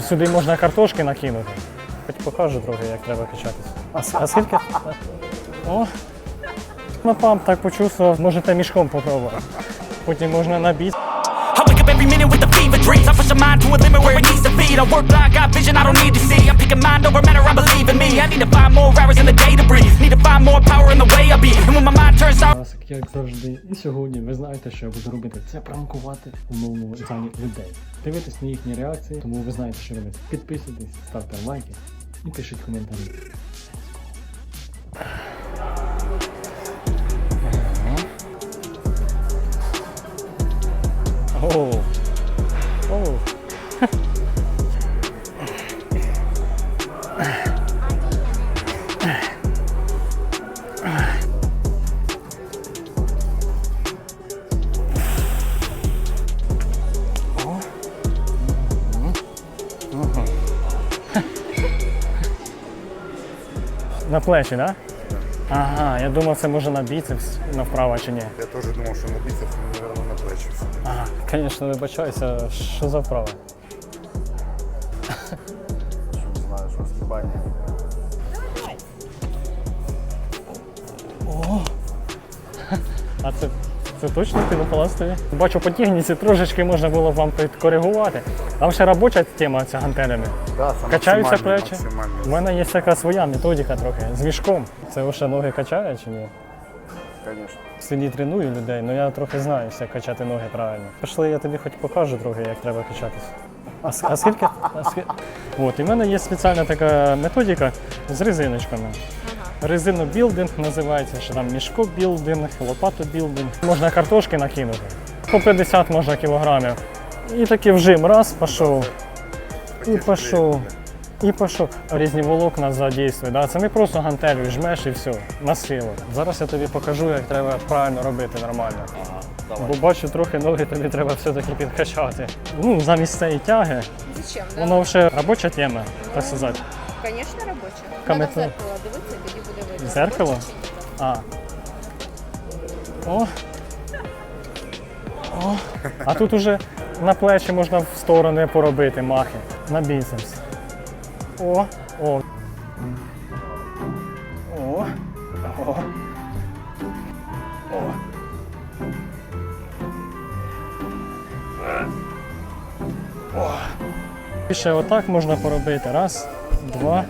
Сюди можна картошки накинути. Хоч покажу трохи, як треба качатися. А, скільки? О, на памп так почувствував, можете мішком попробувати. Потім можна на біс. Every minute with a fever dreams. I push my mind to a limit where it needs to feed. I work blind, got vision I don't need to see. I'm picking mind over matter, I believe in me. I need to find more hours in the day to breathe. Need to find more power in the way I be. And when my mind як завжди. І сьогодні ви знаєте, що я буду робити. Це пранкувати умовному залі людей. Дивитись на їхні реакції, тому ви знаєте, що робити. Підписуйтесь, ставте лайки і пишіть коментарі. О. О. На плечі, так? Да? Ага, я думав, це може на біцепс, направо чи ні. Я тоже думав, що на бицепс, но, наверное, на плечі. Ага, звісно, вибачаюся, що за вправа? Не знаю, что О! А це, це точно пінопластові? Бачу, по техніці трошечки можна було б вам підкоригувати. Там ще робоча тема ця гантелями. Да, сам Качаються плечі. У мене є така своя методика трохи з мішком. Це лише ноги качає чи ні? В селі треную людей, але я трохи знаю, як качати ноги правильно. Пішли, я тобі хоч покажу трохи, як треба качатися. А, а скільки? А скільки? От, і в мене є спеціальна така методика з резиночками. Резинобілдинг називається, що там мішкобілдинг, лопатобілдинг. Можна картошки накинути. По 50 можна кілограмів. І такий вжим, раз, пішов. І пішов. І пішов. Різні волокна задействує. Да? Це не просто гантелю, жмеш і все, на силу. Зараз я тобі покажу, як треба правильно робити нормально. Бо бачу, трохи ноги тобі треба все-таки підкачати. Ну, замість цієї тяги, Зачем? Да? воно вже робоча тема, так сказати. Конечно, робоча. Треба в зеркало дивитися, тоді буде видно. Зеркало? робоче чи ні. А. О. О. А тут уже на плечі можна в сторони поробити махи. На біцепс. О. О. ще отак можна поробити. Раз, два,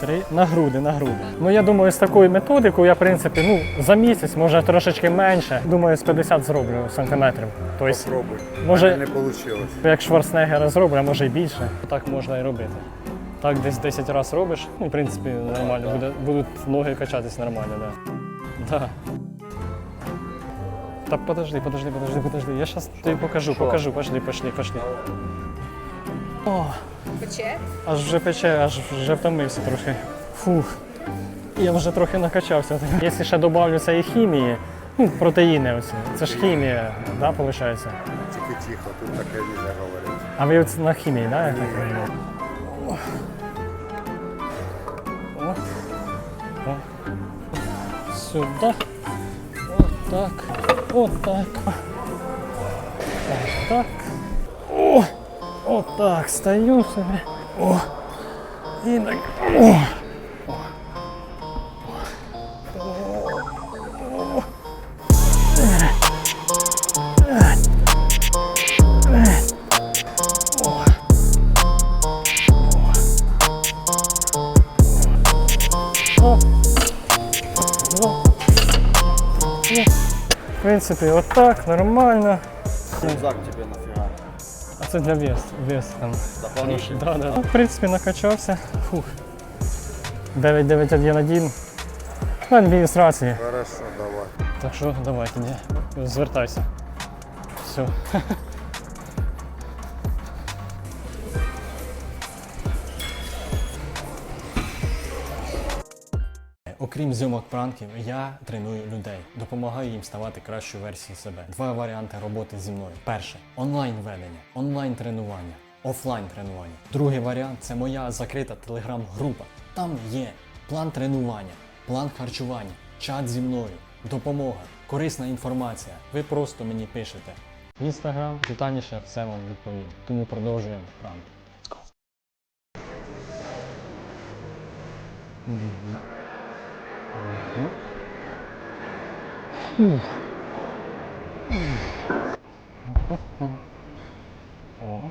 три. На груди, на груди. Ну я думаю, з такою методикою я, в принципі, ну, за місяць, може трошечки менше. Думаю, з 50 зроблю сантиметрів. Тобто, Попробуй. Може- Не получилось. як Шварценеггера зроблю, а може і більше. Так можна і робити. Так десь 10 разів робиш, ну, в принципі, нормально. Буде, будуть ноги качатись нормально, так. Да. Да. Та подожди, подожди, подожди, подожди. Я зараз тобі покажу, покажу. Пошли, пошли, пошли. О, Пече? аж вже пече, аж вже втомився трохи. Фух. Я вже трохи накачався. Якщо ще додавлю цієї хімії, ну, протеїни оці. Це ж хімія, да, виходить? Тихо, тихо, тут таке нельзя говорити. А ви от на хімії, да, я так розумію? О. О. О. Сюди. Отак. Отак. Так, так. О! Отак, стою собі. О! І так. О! О. О. О. В принципі, отак, нормально. Рюкзак тебе нафига? Це для вес. Вес там. Дополнительный? Да, да. Ну, в принципі, накачався. Фух. 9911. На адміністрації. Хорошо, давай. Так що давай не. Звертайся. Все. Окрім зйомок пранків, я треную людей, допомагаю їм ставати кращою версією себе. Два варіанти роботи зі мною: перше онлайн ведення, онлайн тренування, офлайн тренування. Другий варіант це моя закрита телеграм-група. Там є план тренування, план харчування, чат зі мною, допомога, корисна інформація. Ви просто мені пишете. В інстаграм детальніше все вам відповім. Тому продовжуємо пранк. Mm-hmm. 어? 어? 어?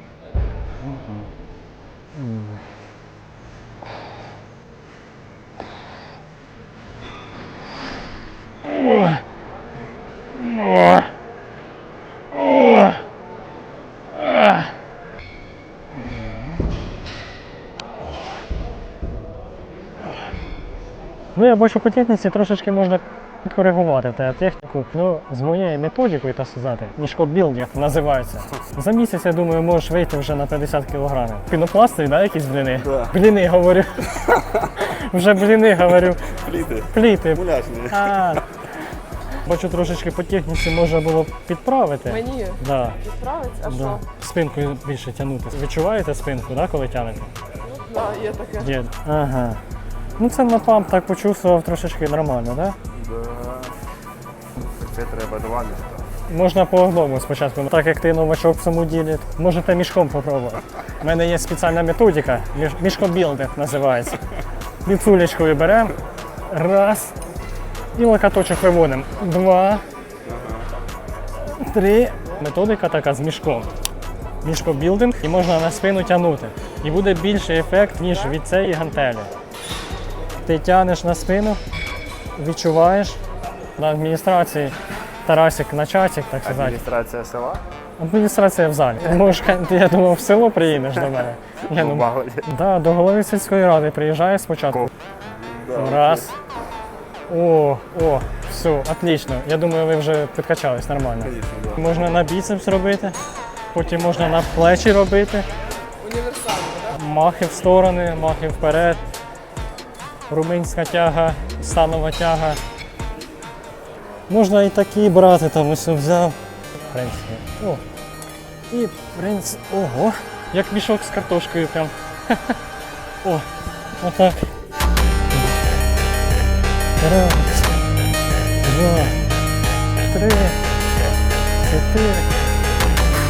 Ну, я бачу по техніці трошечки можна коригувати та техніку. Ну, з моєю методикою, так сказати, мішкобілдинг називається. За місяць, я думаю, можеш вийти вже на 50 кілограмів. Пінопластові, да, якісь бліни? Да. Бліни, говорю. вже бліни, говорю. Плиты. Пліти. Муляжные. А, бачу, трошечки по техніці можна було підправити. Мені Да, відправить, а да. що? Спинкою більше тягнути. Відчуваєте спинку, да, коли тягнете? Да, є таке. Є. Ага. Ну це на памп так почувствував трошечки нормально, да? Да. Це треба два міста. Можна по одному спочатку. Так як ти новачок в цьому ділі, можете мішком попробувати. У мене є спеціальна методика, міш- мішкобілдинг називається. Ліцулечкою беремо. Раз. І локоточок виводимо. Два. Три. Методика така з мішком. Мішкобілдинг і можна на спину тягнути. І буде більший ефект, ніж від цієї гантелі. Ти тягнеш на спину, відчуваєш. На адміністрації Тарасик на чатик, так сказати. Адміністрація села. Адміністрація в залі. Можеш, ти, я думав, в село приїдеш до мене. Ні, ну, да, до голови сільської ради приїжджає спочатку. Раз. О, о, все, отлично. Я думаю, ви вже підкачались нормально. Можна на біцепс робити, потім можна на плечі робити, Універсально, так? махи в сторони, махи вперед. Руминська тяга, станова тяга. Можна і такі брати, там ось взяв. В принципі. О. І принц. Ого! Як мішок з картошкою прям. О, отак. Раз, два, три, чотири,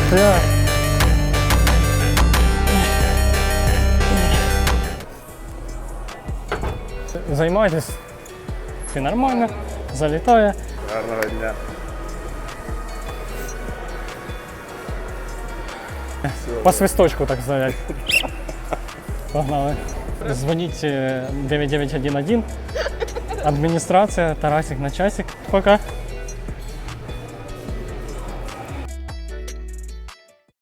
п'ять. Займайтесь. І нормально, залітає. Гарного дня. По свисточку, так сказати. Погнали. Дзвоніть е, 9911. Адміністрація, Тарасик на часик. Пока.